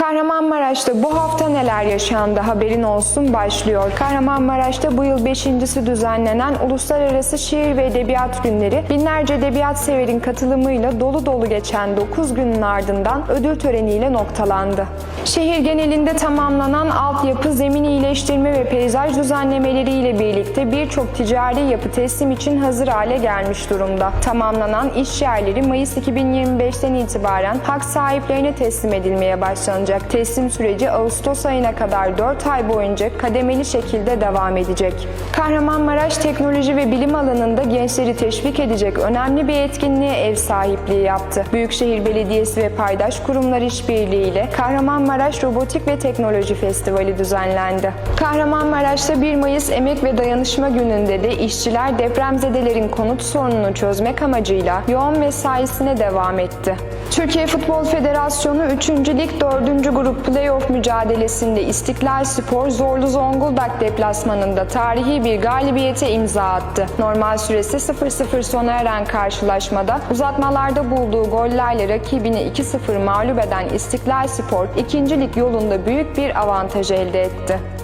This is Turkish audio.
Kahramanmaraş'ta bu hafta neler yaşandı haberin olsun başlıyor. Kahramanmaraş'ta bu yıl beşincisi düzenlenen Uluslararası Şiir ve Edebiyat Günleri binlerce edebiyat severin katılımıyla dolu dolu geçen 9 günün ardından ödül töreniyle noktalandı. Şehir genelinde tamamlanan altyapı, zemin iyileştirme ve peyzaj düzenlemeleriyle birlikte birçok ticari yapı teslim için hazır hale gelmiş durumda. Tamamlanan iş yerleri Mayıs 2025'ten itibaren hak sahiplerine teslim edilmeye başlanacak. Teslim süreci Ağustos ayına kadar 4 ay boyunca kademeli şekilde devam edecek. Kahramanmaraş teknoloji ve bilim alanında gençleri teşvik edecek önemli bir etkinliğe ev sahipliği yaptı. Büyükşehir Belediyesi ve paydaş kurumlar işbirliğiyle Kahramanmaraş Robotik ve Teknoloji Festivali düzenlendi. Kahramanmaraş'ta 1 Mayıs Emek ve Dayanışma Günü'nde de işçiler depremzedelerin konut sorununu çözmek amacıyla yoğun mesaisine devam etti. Türkiye Futbol Federasyonu 3. Lig 4. Grup Playoff mücadelesinde İstiklal Spor Zorlu Zonguldak deplasmanında tarihi bir galibiyete imza attı. Normal süresi 0-0 sona eren karşılaşmada uzatmalarda bulduğu gollerle rakibini 2-0 mağlup eden İstiklal Spor 2. Lig yolunda büyük bir avantaj elde etti.